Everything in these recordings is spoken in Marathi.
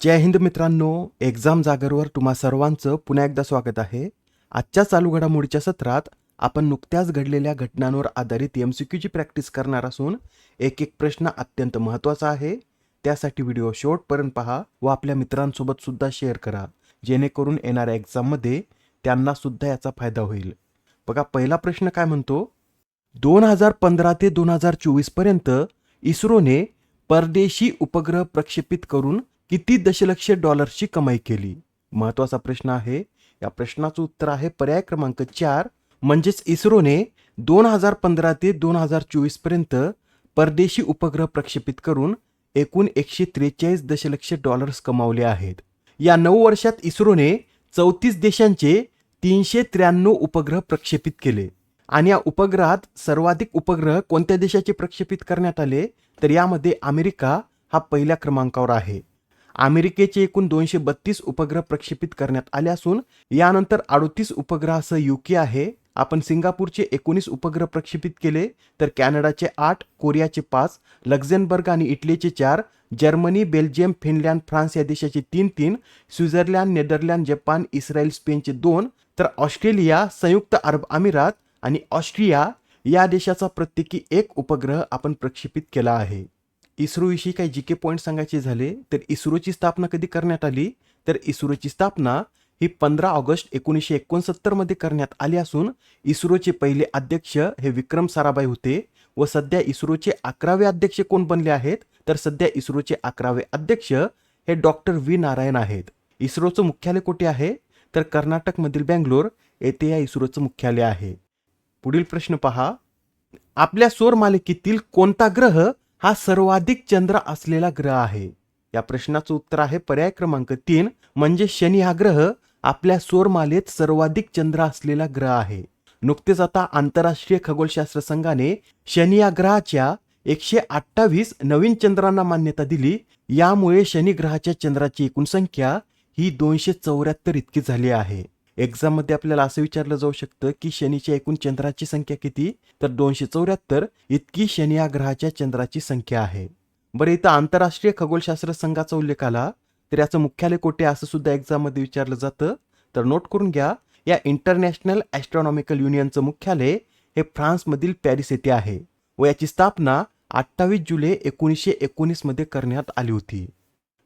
जय हिंद मित्रांनो एक्झाम जागरवर तुम्हा सर्वांचं पुन्हा एकदा स्वागत आहे. आजच्या चालू घडामोडीच्या सत्रात आपण नुकत्याच घडलेल्या घटनांवर आधारित एम सी क्यूची प्रॅक्टिस करणार असून एक एक प्रश्न अत्यंत महत्त्वाचा आहे. त्यासाठी व्हिडिओ शेवटपर्यंत पहा व आपल्या मित्रांसोबत सुद्धा शेअर करा. जेणेकरून येणाऱ्या एक्झाममध्ये त्यांना सुद्धा याचा फायदा होईल. बघा पहिला प्रश्न काय म्हणतो? दोन हजार पंधरा ते दोन हजार चोवीसपर्यंत इस्रोने परदेशी उपग्रह प्रक्षेपित करून किती दशलक्ष डॉलर्सची कमाई केली? महत्त्वाचा प्रश्न आहे. या प्रश्नाचं उत्तर आहे पर्याय क्रमांक चार म्हणजेच इस्रोने दोन हजार पंधरा ते दोन हजार चोवीसपर्यंत परदेशी उपग्रह प्रक्षेपित करून एकूण एकशे त्रेचाळीस दशलक्ष डॉलर्स कमावले आहेत. या नऊ वर्षात इस्रोने चौतीस देशांचे तीनशे त्र्याण्णव उपग्रह प्रक्षेपित केले. आणि या उपग्रहात सर्वाधिक उपग्रह कोणत्या देशाचे प्रक्षेपित करण्यात आले? तर यामध्ये अमेरिका हा पहिल्या क्रमांकावर आहे. अमेरिकेचे एकूण दोनशे बत्तीस उपग्रह प्रक्षेपित करण्यात आले असून यानंतर अडोतीस उपग्रहासह युके आहे. आपण सिंगापूरचे एकोणीस उपग्रह प्रक्षेपित केले तर कॅनडाचे आठ कोरियाचे पाच लक्झेनबर्ग आणि इटलीचे चार जर्मनी बेल्जियम फिनलँड फ्रान्स या देशाचे तीन तीन स्वित्झर्लंड नेदरलँड जपान इस्रायल स्पेनचे दोन तर ऑस्ट्रेलिया संयुक्त अरब अमिरात आणि ऑस्ट्रिया या देशाचा प्रत्येकी एक उपग्रह आपण प्रक्षेपित केला आहे. इस्रोविषयी काही जी के पॉईंट सांगायचे झाले तर इस्रोची स्थापना कधी करण्यात आली? तर इस्रोची स्थापना ही पंधरा ऑगस्ट एकोणीसशे एकोणसत्तरमध्ये करण्यात आली असून इस्रोचे पहिले अध्यक्ष हे विक्रम साराभाई होते व सध्या इस्रोचे अकरावे अध्यक्ष कोण बनले आहेत? तर सध्या इस्रोचे अकरावे अध्यक्ष हे डॉक्टर व्ही नारायण आहेत. इस्रोचं मुख्यालय कुठे आहे? तर कर्नाटकमधील बँगलोर येथे या इस्रोचं मुख्यालय आहे. पुढील प्रश्न पहा. आपल्या सौर मालिकेतील कोणता ग्रह हा सर्वाधिक चंद्र असलेला ग्रह आहे. या प्रश्नाचं उत्तर आहे पर्याय क्रमांक तीन म्हणजे शनी हा ग्रह आपल्या सौरमालेत सर्वाधिक चंद्र असलेला ग्रह आहे. नुकतेच आता आंतरराष्ट्रीय खगोलशास्त्र संघाने शनी या ग्रहाच्या एकशे अठ्ठावीस नवीन चंद्रांना मान्यता दिली. यामुळे शनी ग्रहाच्या चंद्राची एकूण संख्या ही दोनशे चौऱ्याहत्तर इतकी झाली आहे. एक्झाममध्ये आपल्याला असं विचारलं जाऊ शकतं की शनीच्या एकूण चंद्राची संख्या किती? तर दोनशे चौऱ्याहत्तर इतकी शनी या ग्रहाच्या चंद्राची संख्या आहे. बरं इथं आंतरराष्ट्रीय खगोलशास्त्र संघाचा उल्लेख आला तर याचं मुख्यालय कोठे असं सुद्धा एक्झाममध्ये विचारलं जातं. तर नोट करून घ्या या इंटरनॅशनल ॲस्ट्रॉनॉमिकल युनियनचं मुख्यालय हे फ्रान्समधील पॅरिस येथे आहे व याची स्थापना अठ्ठावीस जुलै एकोणीसशे एकोणीसमध्ये करण्यात आली होती.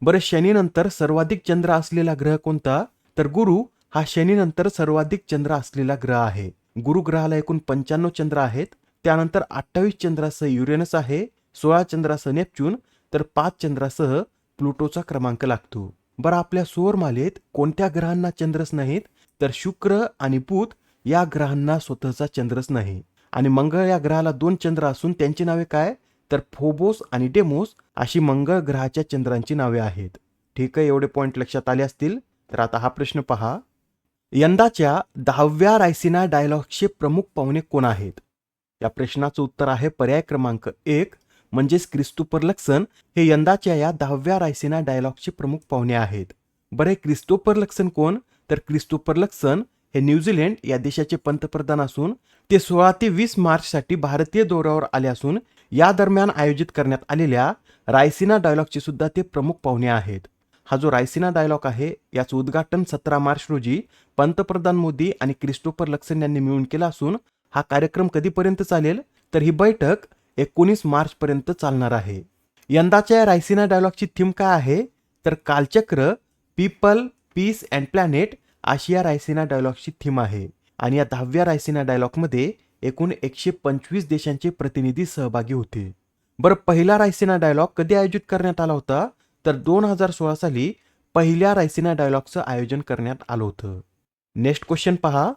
बरं शनीनंतर सर्वाधिक चंद्र असलेला ग्रह कोणता? तर गुरु हा शनीनंतर सर्वाधिक चंद्र असलेला ग्रह आहे. गुरु ग्रहाला एकूण पंच्याण्णव चंद्र आहेत. त्यानंतर अठ्ठावीस चंद्रासह युरेनस आहे. सोळा चंद्रासह नेपच्यून. तर पाच चंद्रासह प्लुटोचा क्रमांक लागतो. बरं आपल्या सौरमालेत कोणत्या ग्रहांना चंद्रच नाहीत? तर शुक्र आणि बुध या ग्रहांना स्वतःचा चंद्रच नाही. आणि मंगळ या ग्रहाला दोन चंद्र असून त्यांची नावे काय? तर फोबोस आणि डेमोस अशी मंगळ ग्रहाच्या चंद्रांची नावे आहेत. ठीक आहे एवढे पॉईंट लक्षात आले असतील? तर आता हा प्रश्न पहा. यंदाच्या दहाव्या रायसिना डायलॉगचे प्रमुख पाहुणे कोण आहेत? या प्रश्नाचं उत्तर आहे पर्याय क्रमांक एक म्हणजेच क्रिस्तोपर लक्सन हे यंदाच्या या दहाव्या रायसिना डायलॉगचे प्रमुख पाहुणे आहेत. बरे क्रिस्तोपर लक्सन कोण? तर क्रिस्तोपर लक्सन हे न्यूझीलंड या देशाचे पंतप्रधान असून ते सोळा ते वीस मार्चसाठी भारतीय दौऱ्यावर आले असून या दरम्यान आयोजित करण्यात आलेल्या रायसिना डायलॉगचे सुद्धा ते प्रमुख पाहुणे आहेत. हा जो रायसिना डायलॉग आहे याचं उद्घाटन सतरा मार्च रोजी पंतप्रधान मोदी आणि क्रिस्टोफर लक्सन यांनी मिळून केला असून हा कार्यक्रम कधीपर्यंत चालेल? तर ही बैठक एकोणीस मार्च पर्यंत चालणार आहे. यंदाच्या या रायसिना डायलॉगची थीम काय आहे? तर Kalachakra people peace and planet अशी या रायसिना डायलॉगची थीम आहे. आणि या दहाव्या रायसिना डायलॉगमध्ये एकूण एकशे पंचवीस देशांचे प्रतिनिधी सहभागी होते. बरं पहिला रायसिना डायलॉग कधी आयोजित करण्यात आला होता? तर दोन हजार सोळा साली पहिल्या रायसिना डायलॉगचं आयोजन करण्यात आलं होतं. नेक्स्ट क्वेश्चन पहा.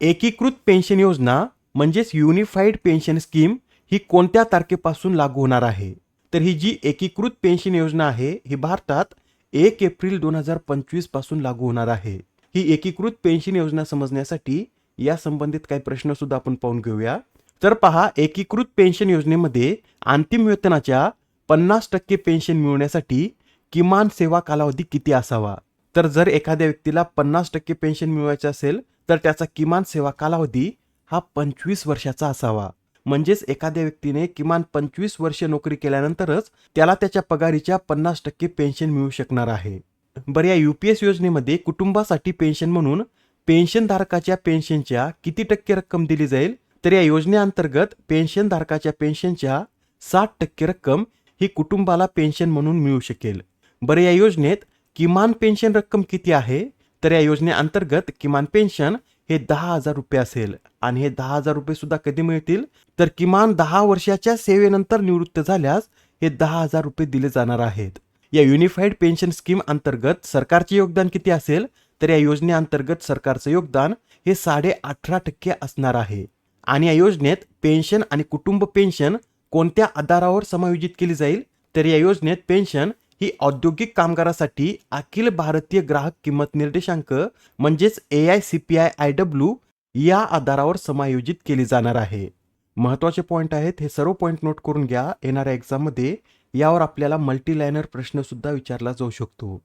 एकीकृत पेन्शन योजना म्हणजेच युनिफाईड पेन्शन स्कीम ही कोणत्या तारखेपासून लागू होणार आहे? तर ही जी एकीकृत पेन्शन योजना आहे ही भारतात एक एप्रिल दोन हजार पंचवीसपासून लागू होणार आहे. ही एकीकृत पेन्शन योजना समजण्यासाठी या संबंधित काही प्रश्न सुद्धा आपण पाहून घेऊया. तर पहा एकीकृत पेन्शन योजनेमध्ये अंतिम वेतनाच्या पन्नास टक्के पेन्शन मिळवण्यासाठी किमान सेवा कालावधी किती असावा? तर जर एखाद्या व्यक्तीला पन्नास टक्के पेन्शन मिळवायचे असेल तर त्याचा किमान सेवा कालावधी हा पंचवीस वर्षाचा असावा. म्हणजेच एखाद्या व्यक्तीने किमान पंचवीस वर्ष नोकरी केल्यानंतरच त्याला त्याच्या पगारीच्या पन्नास टक्के पेन्शन मिळू शकणार आहे. बरं या युपीएस योजनेमध्ये कुटुंबासाठी पेन्शन म्हणून पेन्शनधारकाच्या पेन्शनच्या किती टक्के रक्कम दिली जाईल? तर या योजनेअंतर्गत पेन्शनधारकाच्या पेन्शनच्या साठ टक्के रक्कम ही कुटुंबाला पेन्शन म्हणून मिळू शकेल. बरं या योजनेत किमान पेन्शन रक्कम किती आहे? तर या योजनेअंतर्गत किमान पेन्शन हे दहा हजार रुपये असेल आणि हे दहा हजार रुपये सुद्धा कधी मिळतील? तर किमान दहा वर्षाच्या सेवेनंतर निवृत्त झाल्यास हे दहा हजार रुपये दिले जाणार आहेत. या युनिफाईड पेन्शन स्कीम अंतर्गत सरकारचे योगदान किती असेल? तर या योजनेअंतर्गत सरकारचं योगदान हे साडे अठरा टक्के असणार आहे. आणि या योजनेत पेन्शन आणि कुटुंब पेन्शन कोणत्या आधारावर समायोजित केली जाईल? तर या योजनेत पेन्शन ही औद्योगिक कामगारासाठी अखिल भारतीय ग्राहक किंमत निर्देशांक म्हणजेच A I C P I I W या आधारावर समायोजित केली जाणार आहे. महत्त्वाचे पॉईंट आहेत हे सर्व पॉईंट नोट करून घ्या. येणाऱ्या एक्झाममध्ये यावर आपल्याला मल्टीलायनर प्रश्नसुद्धा विचारला जाऊ शकतो.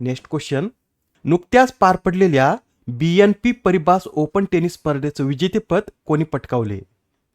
नेक्स्ट क्वेश्चन नुकत्याच पार पडलेल्या B N P Paribas Open tennis स्पर्धेचं विजेतेपद कोणी पटकावले?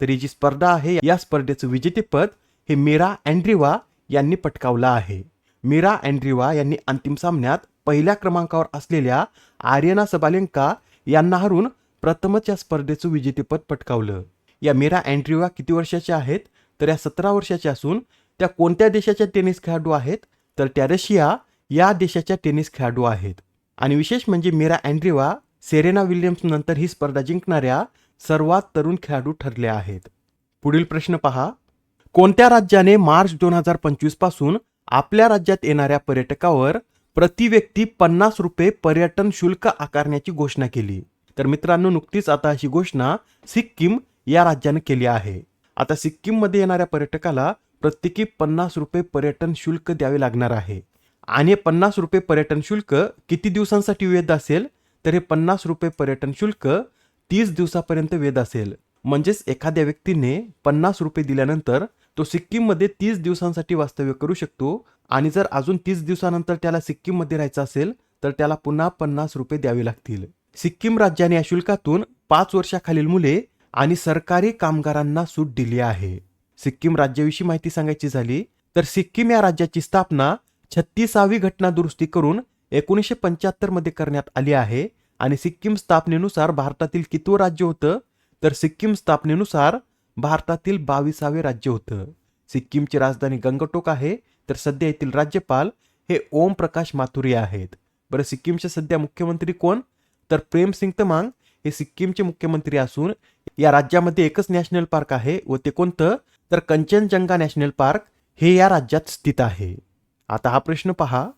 तर ही जी स्पर्धा आहे या स्पर्धेचं विजेतेपद हे मीरा अँड्रिवा यांनी पटकावलं आहे. मीरा अँड्रिवा यांनी अंतिम सामन्यात पहिल्या क्रमांकावर असलेल्या आर्यना सबालेंका यांना हरून प्रथमच या स्पर्धेचं विजेतेपद पटकावलं. या मीरा अँड्रिवा किती वर्षाच्या आहेत? तर या सतरा वर्षाच्या असून त्या कोणत्या देशाच्या टेनिस खेळाडू आहेत? तर त्या रशिया या देशाच्या टेनिस खेळाडू आहेत. आणि विशेष म्हणजे मीरा अँड्रिवा सेरेना विल्यम्स नंतर ही स्पर्धा जिंकणाऱ्या सर्वात तरुण खेळाडू ठरल्या आहेत. पुढील प्रश्न पहा. कोणत्या राज्याने मार्च दोन हजार पंचवीसपासून आपल्या राज्यात येणाऱ्या पर्यटकावर प्रति व्यक्ती पन्नास रुपये पर्यटन शुल्क आकारण्याची घोषणा केली. तर मित्रांनो नुकतीच आता अशी घोषणा सिक्कीम या राज्याने केली आहे. आता सिक्कीममध्ये येणाऱ्या पर्यटकाला प्रत्येकी पन्नास रुपये पर्यटन शुल्क द्यावे लागणार आहे. आणि पन्नास रुपये पर्यटन शुल्क किती दिवसांसाठी वैध असेल? तर हे पन्नास रुपये पर्यटन शुल्क तीस दिवसापर्यंत वैध असेल. म्हणजेच एखाद्या व्यक्तीने पन्नास रुपये दिल्यानंतर तो सिक्कीममध्ये तीस दिवसांसाठी वास्तव्य करू शकतो. आणि जर अजून तीस दिवसानंतर त्याला सिक्कीममध्ये राहायचं असेल तर त्याला पुन्हा पन्नास रुपये द्यावे लागतील. सिक्कीम राज्याने या शुल्कातून पाच वर्षाखालील मुले आणि सरकारी कामगारांना सूट दिली आहे. सिक्कीम राज्याविषयी माहिती सांगायची झाली तर सिक्कीम या राज्याची स्थापना छत्तीसावी घटना दुरुस्ती करून एकोणीसशे पंच्याहत्तरमध्ये करण्यात आली आहे. आणि सिक्कीम स्थापनेनुसार भारतातील कितवं राज्य होतं? तर सिक्कीम स्थापनेनुसार भारतातील बावीसावे राज्य होतं. सिक्कीमची राजधानी गंगटोक आहे तर सध्या येथील राज्यपाल हे ओम प्रकाश माथुरी आहेत. बरं सिक्कीमचे सध्या मुख्यमंत्री कोण? तर प्रेम सिंग तमांग हे सिक्कीमचे मुख्यमंत्री असून या राज्यामध्ये एकच नॅशनल पार्क आहे व ते कोणतं? तर कंचनजंगा नॅशनल पार्क हे या राज्यात स्थित आहे. आता हा प्रश्न पहा.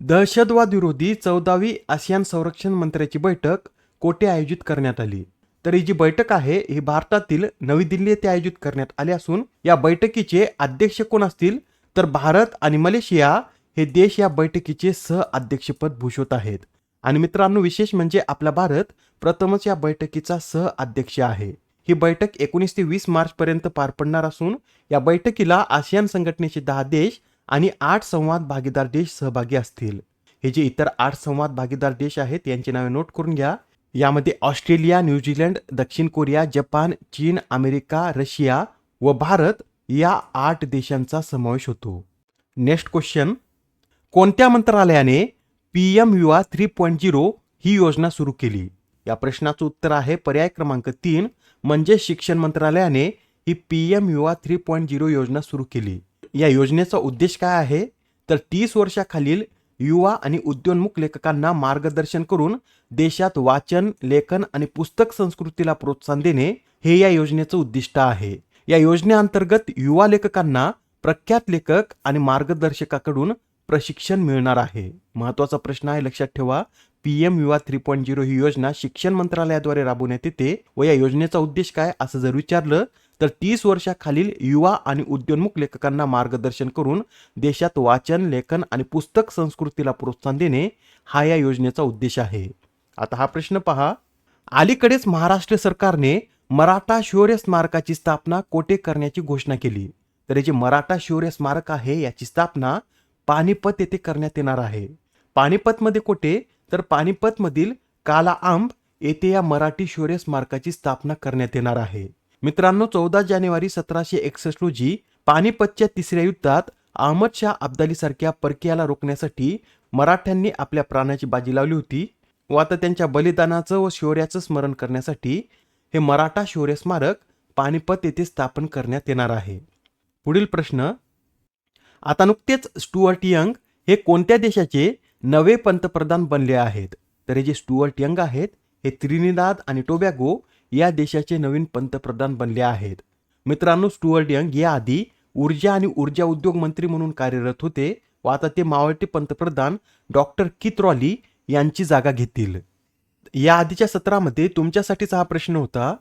दहशतवाद विरोधी चौदावी आसियान संरक्षण मंत्र्याची बैठक कोठे आयोजित करण्यात आली? तर ही जी बैठक आहे ही भारतातील नवी दिल्ली येथे आयोजित करण्यात आली असून या बैठकीचे अध्यक्ष कोण असतील? तर भारत आणि मलेशिया हे देश या बैठकीचे सह अध्यक्षपद भूषवत आहेत. आणि मित्रांनो विशेष म्हणजे आपला भारत प्रथमच या बैठकीचा सह अध्यक्ष आहे. ही बैठक एकोणीस ते वीस मार्च पर्यंत पार पडणार असून या बैठकीला आसियान संघटनेचे दहा देश आणि आठ संवाद भागीदार देश सहभागी असतील. हे जे इतर आठ संवाद भागीदार देश आहेत यांची नावे नोट करून घ्या. यामध्ये ऑस्ट्रेलिया न्यूझीलंड दक्षिण कोरिया जपान चीन अमेरिका रशिया व भारत या आठ देशांचा समावेश होतो. नेक्स्ट क्वेश्चन कोणत्या मंत्रालयाने P M Yuva three point zero ही योजना सुरू केली? या प्रश्नाचं उत्तर आहे पर्याय क्रमांक तीन म्हणजे शिक्षण मंत्रालयाने ही P M Yuva three point zero योजना सुरू केली. या योजनेचा उद्देश काय आहे? तर तीस वर्षाखालील युवा आणि उद्योन्मुख लेखकांना मार्गदर्शन करून देशात वाचन लेखन आणि पुस्तक संस्कृतीला प्रोत्साहन देणे हे या योजनेचं उद्दिष्ट आहे. या योजनेअंतर्गत युवा लेखकांना प्रख्यात लेखक आणि मार्गदर्शकाकडून प्रशिक्षण मिळणार आहे. महत्त्वाचा प्रश्न आहे लक्षात ठेवा P M Yuva three point zero ही योजना शिक्षण मंत्रालयाद्वारे राबवण्यात येते व या योजनेचा उद्देश काय असं जर विचारलं तर तीस वर्षाखालील युवा आणि उद्योन्मुख लेखकांना मार्गदर्शन करून देशात वाचन लेखन आणि पुस्तक संस्कृतीला प्रोत्साहन देणे हा या योजनेचा उद्देश आहे. आता हा प्रश्न पहा. अलीकडेच महाराष्ट्र सरकारने मराठा शौर्य स्मारकाची स्थापना कोठे करण्याची घोषणा केली? तर हे जे मराठा शौर्य स्मारक आहे याची स्थापना पानिपत येथे करण्यात येणार आहे. पानिपतमध्ये कोठे? तर पानिपतमधील काला आंब येथे या मराठी शौर्य स्मारकाची स्थापना करण्यात येणार आहे. मित्रांनो चौदा जानेवारी सतराशे एकसष्ट रोजी पानिपतच्या तिसऱ्या युद्धात अहमद शाह अब्दालीसारख्या परकीयाला रोखण्यासाठी मराठ्यांनी आपल्या प्राणाची बाजी लावली होती व आता त्यांच्या बलिदानाचं व शौर्याचं स्मरण करण्यासाठी हे मराठा शौर्य स्मारक पानिपत येथे स्थापन करण्यात येणार आहे. पुढील प्रश्न आता नुकतेच स्टुअर्ट यंग हे कोणत्या देशाचे नवे पंतप्रधान बनले आहेत? तर हे जे स्टुअर्ट यंग आहेत हे त्रिनिदाद आणि टोबॅगो या देशाचे नवीन पंतप्रधान बनले आहेत. मित्रांनो स्टुअर्ट यंग याआधी ऊर्जा आणि ऊर्जा उद्योग मंत्री म्हणून कार्यरत होते. व आता ते मावळते पंतप्रधान डॉक्टर कित्रॉली यांची जागा घेतील. या आधीच्या सत्रामध्ये तुमच्यासाठीचा हा प्रश्न होता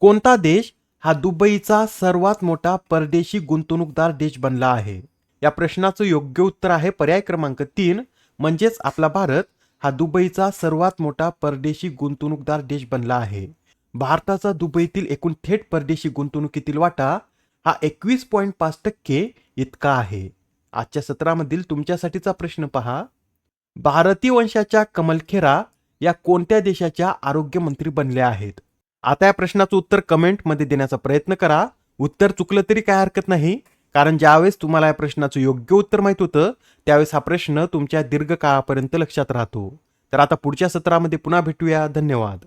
कोणता देश हा दुबईचा सर्वात मोठा परदेशी गुंतवणूकदार देश बनला आहे? या प्रश्नाचं योग्य उत्तर आहे पर्याय क्रमांक तीन म्हणजेच आपला भारत हा दुबईचा सर्वात मोठा परदेशी गुंतवणूकदार देश बनला आहे. भारताचा दुबईतील एकूण थेट परदेशी गुंतवणुकीतील वाटा हा एकवीस पॉईंट पाच टक्के इतका आहे. आजच्या सत्रामधील तुमच्यासाठीचा प्रश्न पहा. भारतीय वंशाच्या कमल खेरा या कोणत्या देशाच्या आरोग्यमंत्री बनल्या आहेत? आता या प्रश्नाचं उत्तर कमेंटमध्ये देण्याचा प्रयत्न करा. उत्तर चुकलं तरी काय हरकत नाही. कारण ज्यावेळेस तुम्हाला या प्रश्नाचं योग्य उत्तर माहीत होतं त्यावेळेस हा प्रश्न तुमच्या दीर्घकाळापर्यंत लक्षात राहतो. तर आता पुढच्या सत्रामध्ये पुन्हा भेटूया. धन्यवाद.